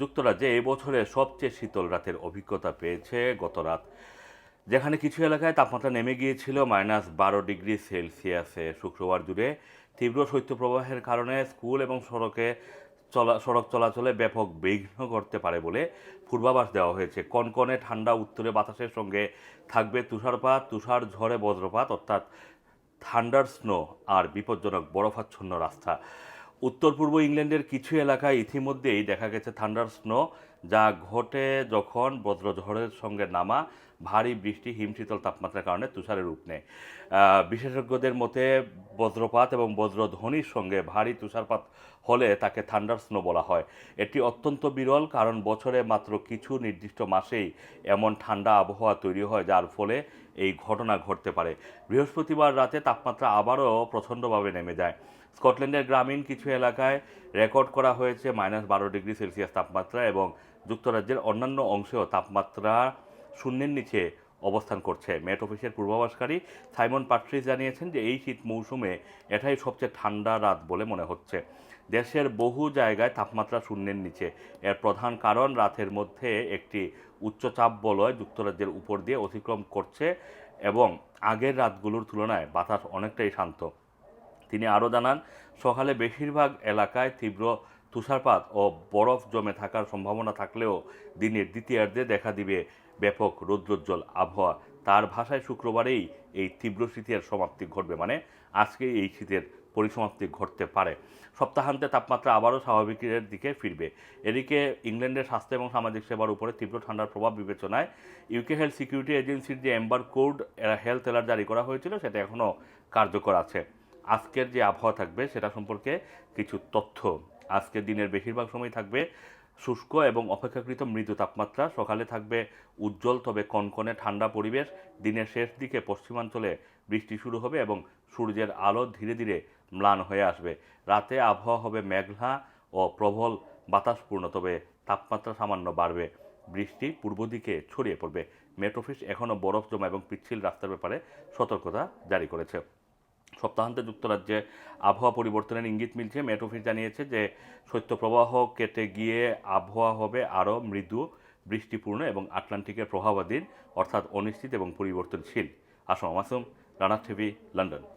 যুক্তরাজ্যে এই বছরে সবচেয়ে শীতল রাতের অভিজ্ঞতা পেয়েছে গত রাত যেখানে কিছু এলাকায় তাপমাত্রা নেমে গিয়েছিল মাইনাস বারো ডিগ্রি সেলসিয়াসে। শুক্রবার জুড়ে তীব্র শৈত্যপ্রবাহের কারণে স্কুল এবং সড়কে চলা, সড়ক চলাচলে ব্যাপক বিঘ্ন করতে পারে বলে পূর্বাভাস দেওয়া হয়েছে। কনকনে ঠান্ডা উত্তরে বাতাসের সঙ্গে থাকবে তুষারপাত, তুষার ঝড়ে বজ্রপাত, অর্থাৎ থান্ডার স্নো আর বিপজ্জনক বরফাচ্ছন্ন রাস্তা। উত্তর পূর্ব ইংল্যান্ডের কিছু এলাকায় ইতিমধ্যেই দেখা গেছে থান্ডার স্নো যা ঘটে যখন বজ্রঝড়ের সঙ্গে নামা ভারী বৃষ্টি হিমশীতল তাপমাত্রার কারণে তুষারের রূপ নেয়। বিশেষজ্ঞদের মতে বজ্রপাত এবং বজ্রধ্বনির সঙ্গে ভারী তুষারপাত হলে তাকে থান্ডার স্নো বলা হয়। এটি অত্যন্ত বিরল কারণ বছরে মাত্র কিছু নির্দিষ্ট মাসেই এমন ঠান্ডা আবহাওয়া তৈরি হয়, যার ফলে এই ঘটনা ঘটতে পারে। বৃহস্পতিবার রাতে তাপমাত্রা আবারও প্রচণ্ডভাবে নেমে যায়। স্কটল্যান্ডের গ্রামীণ কিছু এলাকায় রেকর্ড করা হয়েছে মাইনাস বারো ডিগ্রি সেলসিয়াস তাপমাত্রা এবং যুক্তরাজ্যের অন্যান্য অংশেও তাপমাত্রা শূন্যের নিচে অবস্থান করছে। মেট অফিসের পূর্বাভাসকারী সাইমন পাট্রিস জানিয়েছেন যে এই শীত মৌসুমে এটাই সবচেয়ে ঠান্ডা রাত বলে মনে হচ্ছে। দেশের বহু জায়গায় তাপমাত্রা শূন্যের নিচে। এর প্রধান কারণ রাতের মধ্যে একটি উচ্চচাপ বলয় যুক্তরাজ্যের উপর দিয়ে অতিক্রম করছে এবং আগের রাতগুলোর তুলনায় বাতাস অনেকটাই শান্ত। তিনি আরও জানান, সকালে বেশিরভাগ এলাকায় তীব্র তুষারপাত ও বরফ জমে থাকার সম্ভাবনা থাকলেও দিনের দ্বিতীয়ার্ধে দেখা দিবে ব্যাপক রৌদ্রোজ্জ্বল আবহাওয়া। তার ভাষায় শুক্রবারেই এই তীব্র শীতের সমাপ্তি ঘটবে মানে আজকে এই শীতের পরিসমাপ্তি ঘটতে পারে। সপ্তাহান্তে তাপমাত্রা আবারও স্বাভাবিকের দিকে ফিরবে। এদিকে ইংল্যান্ডের স্বাস্থ্য এবং সামাজিক সেবার উপরে তীব্র ঠান্ডার প্রভাব বিবেচনায় ইউকে হেলথ সিকিউরিটি এজেন্সির যে এম্বার কোড হেলথ অ্যালার্ট জারি করা হয়েছিল, সেটা এখনও কার্যকর আছে। আজকের যে আবহাওয়া থাকবে, সেটা সম্পর্কে কিছু তথ্য। আজকের দিনের বেশিরভাগ সময় থাকবে শুষ্ক এবং অপেক্ষাকৃত মৃদু তাপমাত্রা। সকালে থাকবে উজ্জ্বল তবে কনকনে ঠান্ডা পরিবেশ। দিনের শেষ দিকে পশ্চিমাঞ্চলে বৃষ্টি শুরু হবে এবং সূর্যের আলো ধীরে ধীরে ম্লান হয়ে আসবে। রাতে আবহাওয়া হবে মেঘলা ও প্রবল বাতাসপূর্ণ, তবে তাপমাত্রা সামান্য বাড়বে। বৃষ্টি পূর্ব দিকে ছড়িয়ে পড়বে। মেট অফিস এখনও বরফ জমা এবং পিচ্ছিল রাস্তার ব্যাপারে সতর্কতা জারি করেছে। সপ্তাহান্তে যুক্তরাজ্যে আবহাওয়া পরিবর্তনের ইঙ্গিত মিলছে। মেট অফিস জানিয়েছে যে, শৈত্যপ্রবাহ কেটে গিয়ে আবহাওয়া হবে আরও মৃদু, বৃষ্টিপূর্ণ এবং আটলান্টিকের প্রভাবাধীন, অর্থাৎ অনিশ্চিত এবং পরিবর্তনশীল। Assam Masum Rana TV, London.